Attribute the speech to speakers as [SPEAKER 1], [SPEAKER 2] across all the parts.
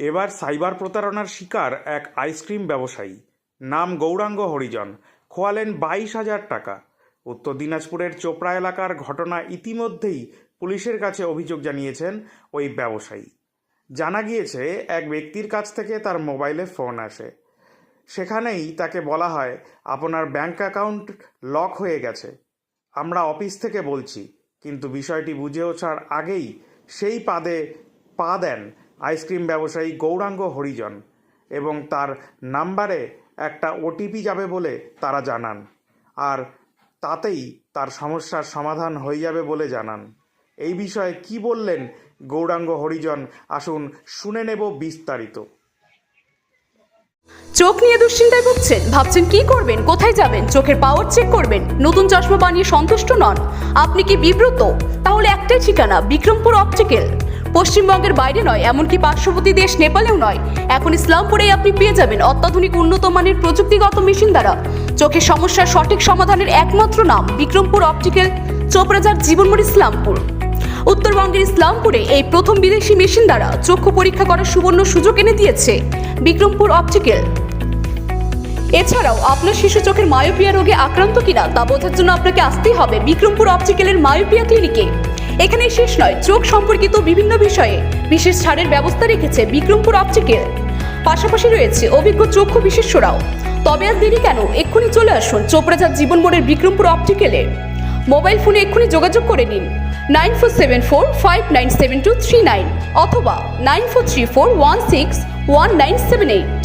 [SPEAKER 1] এবার সাইবার প্রতারণার শিকার এক আইসক্রিম ব্যবসায়ী। নাম গৌরাঙ্গ হরিজন। খোয়ালেন বাইশ হাজার টাকা। উত্তর দিনাজপুরের চোপড়া এলাকার ঘটনা ইতিমধ্যেই পুলিশের কাছে অভিযোগ জানিয়েছেন ওই ব্যবসায়ী। জানা গিয়েছে, এক ব্যক্তির কাছ থেকে তার মোবাইলে ফোন আসে। সেখানেই তাকে বলা হয়, আপনার ব্যাংক অ্যাকাউন্ট লক হয়ে গেছে। আমরা অফিস থেকে বলছি, কিন্তু বিষয়টি বুঝে ওঠার আগেই সেই পাদে পা দেন আইসক্রিম ব্যবসায়ী গৌরাঙ্গ হরিজন এবং তার নাম্বারে একটা ওটিপি যাবে বলে তারা জানান। আর তাতেই তার সমস্যার সমাধান হয়ে যাবে বলে জানান। এই বিষয়ে কি বললেন গৌরাঙ্গ হরিজন? আসুন শুনে নেব বিস্তারিত।
[SPEAKER 2] চোখ নিয়ে দুশ্চিন্তায় ভুগছেন? ভাবছেন কি করবেন? কোথায় যাবেন? চোখের পাওয়ার চেক করবেন? নতুন চশমা বানিয়ে সন্তুষ্ট নন? আপনি কি বিব্রত? তাহলে একটাই ঠিকানা, বিক্রমপুর অপটিক্যাল পশ্চিমবঙ্গের বাইরে নয়, এমনকি পার্শ্ববর্তী দেশ নেপালেও নয়। এখন ইসলামপুরেই আপনি পেয়ে যাবেন অত্যাধুনিক উন্নত মানের প্রযুক্তিগত মেশিন দ্বারা। চোখের সমস্যার সঠিক সমাধানের একমাত্র নাম বিক্রমপুর অপটিক্যাল চোপড়াজার জীবনমোড় ইসলামপুর। উত্তরবঙ্গের ইসলামপুরে এই প্রথম বিদেশি মেশিন দ্বারা চক্ষু পরীক্ষা করার সুবর্ণ সুযোগ এনে দিয়েছে বিক্রমপুর অপটিক্যাল। এছাড়াও আপনার শিশু চোখের মায়োপিয়া রোগে আক্রান্ত কিনা তা বোঝার জন্য আপনাকে আসতেই হবে বিক্রমপুর অপটিক্যালের মায়োপিয়া ক্লিনিকে। এখানে শেষ নয় চোখ সম্পর্কিত বিভিন্ন বিষয়ে। বিশেষ ছাড়ের ব্যবস্থা রেখেছে বিক্রমপুর অপটিক্যাল পাশাপাশি রয়েছে অভিজ্ঞ চক্ষু বিশেষজ্ঞরাও তবে আর দেরি কেন? এক্ষুনি চলে আসুন চোপড়াজার জীবন মোড়ের বিক্রমপুর অপটিক্যালে মোবাইল ফোনে এক্ষুনি যোগাযোগ করে নিন। Nine four seven four five nine seven two three nine অথবা nine four three four one six one nine seven eight.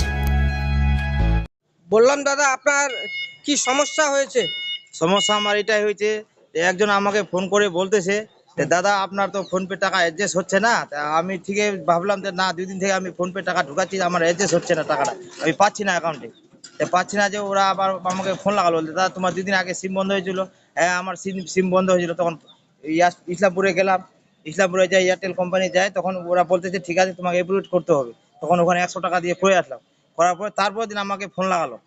[SPEAKER 3] বললাম দাদা আপনার কি সমস্যা হয়েছে?
[SPEAKER 4] সমস্যা আমার এটাই হয়েছে একজন আমাকে ফোন করে বলতেছে দাদা, আপনার তো ফোন পে টাকা অ্যাডজাস্ট হচ্ছে না। তা আমি ঠিক ভাবলাম যে, না, দুই দিন থেকে আমি ফোন পে টাকা ঢুকাচ্ছি, আমার অ্যাডজাস্ট হচ্ছে না টাকাটা। আমি পাচ্ছি না অ্যাকাউন্টে তা পাচ্ছি না যে, ওরা আবার আমাকে ফোন লাগালো। দাদা, তোমার দুদিন আগে সিম বন্ধ হয়েছিল। হ্যাঁ আমার সিম সিম বন্ধ হয়েছিল। তখন ইসলামপুরে গেলাম। ইসলামপুরে যাই এয়ারটেল কোম্পানি যায়। তখন ওরা বলতেছে ঠিক আছে, তোমাকে এপ্রুভ করতে হবে। তখন ওখানে একশো টাকা দিয়ে করে আসলাম। করার পরে তারপর দিন আমাকে ফোন লাগালো।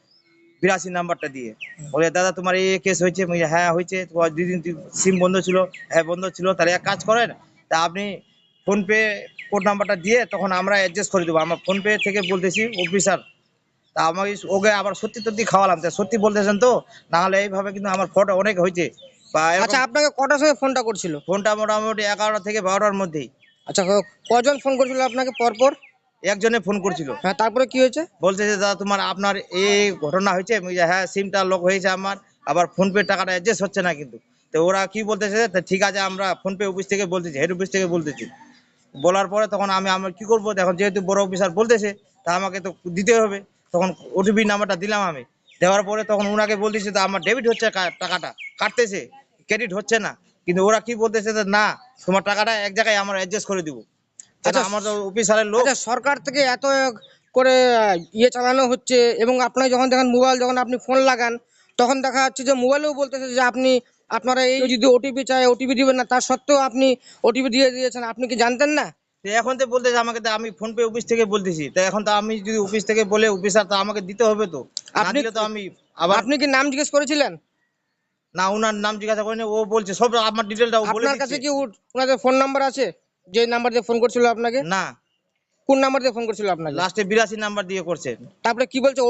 [SPEAKER 4] বিরাশি নাম্বারটা দিয়ে। বলে দাদা তোমার এই কেস হয়েছে? হ্যাঁ হয়েছে। তোমার দুই দিন সিম বন্ধ ছিল। হ্যাঁ বন্ধ ছিল। তাহলে এক কাজ করেন তা আপনি ফোনপে কোড নাম্বারটা দিয়ে তখন আমরা অ্যাডজাস্ট করে দেবো। আমার ফোনপে থেকে বলতেছি অফিসার তা আমাকে ওকে আবার সত্যি সত্যি খাওয়ালাম। তা সত্যি বলতেছেন তো? নাহলে এইভাবে কিন্তু আমার ফটো অনেক হয়েছে। বা
[SPEAKER 3] আচ্ছা আপনাকে কটার সময় ফোনটা করছিল?
[SPEAKER 4] ফোনটা মোটামুটি এগারোটা থেকে বারোটার মধ্যেই।
[SPEAKER 3] আচ্ছা কজন ফোন করছিল আপনাকে পরপর?
[SPEAKER 4] একজনে ফোন করছিল।
[SPEAKER 3] হ্যাঁ তারপরে কি হয়েছে?
[SPEAKER 4] বলছে যে দাদা তোমার আপনার এই ঘটনা হয়েছে? হ্যাঁ সিমটা লক হয়েছে আমার। আবার ফোনপে টাকাটা অ্যাডজাস্ট হচ্ছে না কিন্তু। তো ওরা কি বলতেছে ঠিক আছে আমরা ফোনপে অফিস থেকে বলতেছি হেড অফিস থেকে বলতেছি। বলার পরে তখন আমি আমার কি করব? এখন যেহেতু বড় অফিসার বলতেছে তা আমাকে তো দিতে হবে। তখন ওটিপি নাম্বারটা দিলাম আমি। দেওয়ার পরে তখন ওনাকে বলতেছে তো আমার ডেবিট হচ্ছে টাকাটা। কাটতেছে ক্রেডিট হচ্ছে না। কিন্তু ওরা কি বলতেছে যে না তোমার টাকাটা এক জায়গায় আমরা অ্যাডজাস্ট করে দিব। আমার তো অফিসারের লোক।
[SPEAKER 3] আচ্ছা সরকার থেকে এত করে ইয়ে চালানো হচ্ছে এবং আপনার যখন দেখেন মোবাইল যখন আপনি ফোন লাগান তখন দেখা যাচ্ছে যে মোবাইলেও বলতেছে যে আপনি আপনারা এই যদি ওটিপি চায় ওটিপি দিবেন না তার সত্ত্বেও আপনি ওটিপি দিয়ে দিয়েছেন আপনি কি জানতেন না?
[SPEAKER 4] এখন তো বলতেছে আমাকে আমি ফোন পে অফিস থেকে বলতেছি। তো এখন তো আমি যদি অফিস থেকে বলে অফিসার তো আমাকে দিতে হবে তো।
[SPEAKER 3] আপনি-
[SPEAKER 4] তো আমি আবার
[SPEAKER 3] আপনি কি নাম জিজ্ঞেস করেছিলেন?
[SPEAKER 4] না ওনার নাম জিজ্ঞাসা করিনি ও বলছে সব আমার ডিটেলটা ও বলে
[SPEAKER 3] আপনার কাছে কি ওনাদের ফোন নাম্বার আছে? যে নাম্বার দিয়ে ফোন করছিল আপনাকে?
[SPEAKER 4] না।
[SPEAKER 3] কোন নাম্বার দিয়ে ফোন করছিল আপনাকে?
[SPEAKER 4] লাস্টে বিরাশি নাম্বার দিয়ে করছে।
[SPEAKER 3] তারপরে কি বলছে?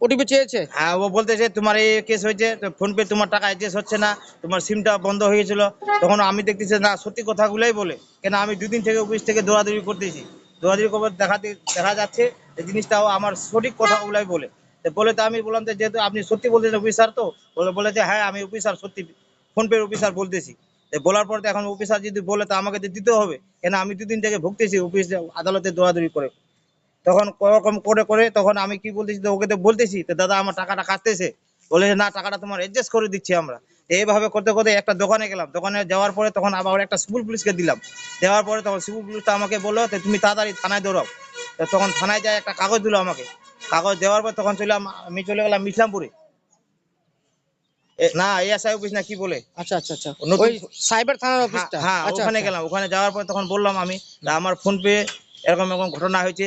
[SPEAKER 3] ওটিপি চেয়েছে?
[SPEAKER 4] হ্যাঁ ও বলতেছে তোমার এই কেস হয়েছে তো ফোন পে তোমার টাকা অ্যাডজাস্ট হচ্ছে না তোমার সিমটা বন্ধ হয়ে গেছিল। তখন আমি দেখতেছি না সত্যি কথাগুলোই বলে। কেন আমি দুদিন থেকে অফিস থেকে দৌড়াদৌড়ি করতেছি। দৌড়াদৌড়ি করে দেখাতে দেখা যাচ্ছে এই জিনিসটাও আমার সঠিক কথাগুলাই বলে। তো বলে তো আমি বললাম যে যেহেতু আপনি সত্যি বলতেছেন অফিসার তো বলে বলে যে হ্যাঁ আমি অফিসার সত্যি ফোন পের অফিসার বলতেছি। বলার পর এখন অফিসার যদি বলে তো আমাকে তো দিতে হবে। কেন আমি দুদিন থেকে ভুগতেছি অফিস আদালতে দৌড়াদৌড়ি করে। তখন কোরকম করে করে তখন আমি কি বলতেছি ওকে তো বলতেছি, তো দাদা আমার টাকাটা কাটতেছে। বলে না, টাকাটা তোমার অ্যাডজাস্ট করে দিচ্ছি আমরা। এইভাবে করতে করতে একটা দোকানে গেলাম। দোকানে যাওয়ার পরে তখন আবার একটা সিভিল পুলিশকে দিলাম। দেওয়ার পরে তখন সিভিল পুলিশটা আমাকে বলল তো তুমি তাড়াতাড়ি থানায় দৌড়াও। তখন থানায় যায় একটা কাগজ দিলো আমাকে। কাগজ দেওয়ার পর তখন চলে আমি চলে গেলাম ইসলামপুরে না এএসআই অফিস না কি বলে?
[SPEAKER 3] আচ্ছা আচ্ছা আচ্ছা। ওই সাইবার থানার
[SPEAKER 4] হ্যাঁ,
[SPEAKER 3] অফিসটা
[SPEAKER 4] হ্যাঁ
[SPEAKER 3] আচ্ছা
[SPEAKER 4] ওখানে
[SPEAKER 3] আচ্ছা।
[SPEAKER 4] গেলাম। ওখানে যাওয়ার পর তখন বললাম আমি আমার ফোন পে এরকম এরকম ঘটনা হয়েছে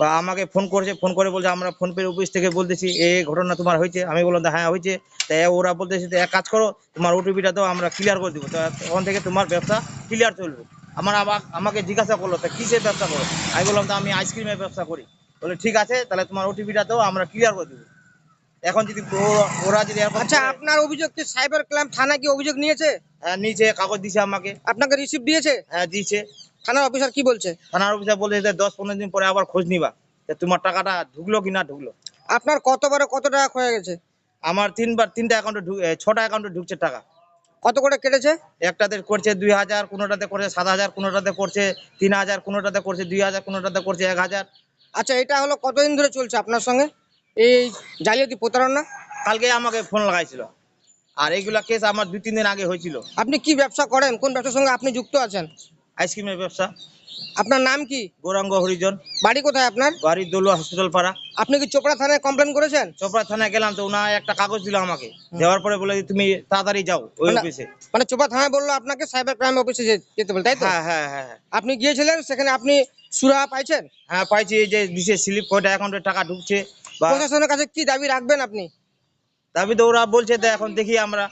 [SPEAKER 4] বা আমাকে ফোন করেছে ফোন করে বলছে আমরা ফোন পে অফিস থেকে বলতেছি এই ঘটনা তোমার হয়েছে। আমি বললাম হ্যাঁ হয়েছে। তাই ওরা বলতেছে এক কাজ করো তোমার ওটিপিটা তো আমরা ক্লিয়ার করে দিব। তখন থেকে তোমার ব্যবসা ক্লিয়ার চলবে। আমার আমাকে জিজ্ঞাসা করল তা কিসের ব্যবসা করো? আমি বললাম তো আমি আইসক্রিমের ব্যবসা করি। বলে ঠিক আছে তাহলে তোমার ওটিপিটা তো আমরা ক্লিয়ার করে দেবো। এখন যদি ওরা- যদি
[SPEAKER 3] আচ্ছা আপনার অভিযোগ কি সাইবার ক্রাইম থানা কি অভিযোগ নিয়েছে?
[SPEAKER 4] হ্যাঁ, নিচে কাগজ দিছে আমাকে।
[SPEAKER 3] আপনাকে রিসিভ দিয়েছে?
[SPEAKER 4] হ্যাঁ দিয়েছে।
[SPEAKER 3] থানার অফিসার কি বলছে?
[SPEAKER 4] থানার অফিসার বলে যে দশ পনেরো দিন পরে আবার খোঁজ নিবা তোমার টাকাটা ঢুকলো কি না ঢুকলো।
[SPEAKER 3] আপনার কতবারে কত টাকা হয়ে গেছে?
[SPEAKER 4] আমার তিনবার তিনটা অ্যাকাউন্টে ছটা অ্যাকাউন্টে ঢুকছে টাকা।
[SPEAKER 3] কত করে কেটেছে?
[SPEAKER 4] একটাতে করছে দুই হাজার কোনোটাতে করছে সাত হাজার কোনোটাতে করছে তিন হাজার কোনোটাতে করছে দুই হাজার কোনোটাতে করছে এক হাজার।
[SPEAKER 3] আচ্ছা এটা হলো কতদিন ধরে চলছে আপনার সঙ্গে? এই জালিয়াতি প্রতারণা?
[SPEAKER 4] কালকে আমাকে ফোন লাগাইছিল। আর এইগুলা কেস আমার দুই তিন দিন আগে হয়েছিল।
[SPEAKER 3] আপনি কি ব্যবসা করেন? কোন ব্যবসার সঙ্গে আপনি যুক্ত আছেন?
[SPEAKER 4] আইসক্রিমের ব্যবসা।
[SPEAKER 3] আপনার নাম কি?
[SPEAKER 4] গৌরাঙ্গ হরিজন।
[SPEAKER 3] বাড়ি কোথায় আপনার?
[SPEAKER 4] বাড়ি দলুয়া হসপিটাল পাড়া।
[SPEAKER 3] আপনি কি চোপড়া থানায় কমপ্লেন করেছেন?
[SPEAKER 4] চোপড়া থানায় গেলাম তো ওনা একটা কাগজ দিল আমাকে। দেওয়ার পরে বলে তুমি তাড়াতাড়ি যাও ওই
[SPEAKER 3] মানে-
[SPEAKER 4] অফিসে
[SPEAKER 3] মানে চোপড়া থানায় বলল আপনাকে সাইবার ক্রাইম অফিসে যেতে বলে তাই তো?
[SPEAKER 4] হ্যাঁ হ্যাঁ হ্যাঁ হ্যাঁ।
[SPEAKER 3] আপনি গিয়েছিলেন সেখানে আপনি সুরাহা পাইছেন?
[SPEAKER 4] হ্যাঁ পাইছি এই যে দিছে স্লিপ কয়টা অ্যাকাউন্টে টাকা ঢুকছে
[SPEAKER 3] প্রশাসনের কাছে কি দাবি রাখবেন আপনি?
[SPEAKER 4] দাবি তো ওরা বলছে তো এখন দেখি আমরা।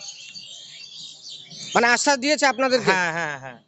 [SPEAKER 3] মানে আশ্বাস দিয়েছে আপনাদেরকে?
[SPEAKER 4] হ্যাঁ হ্যাঁ হ্যাঁ।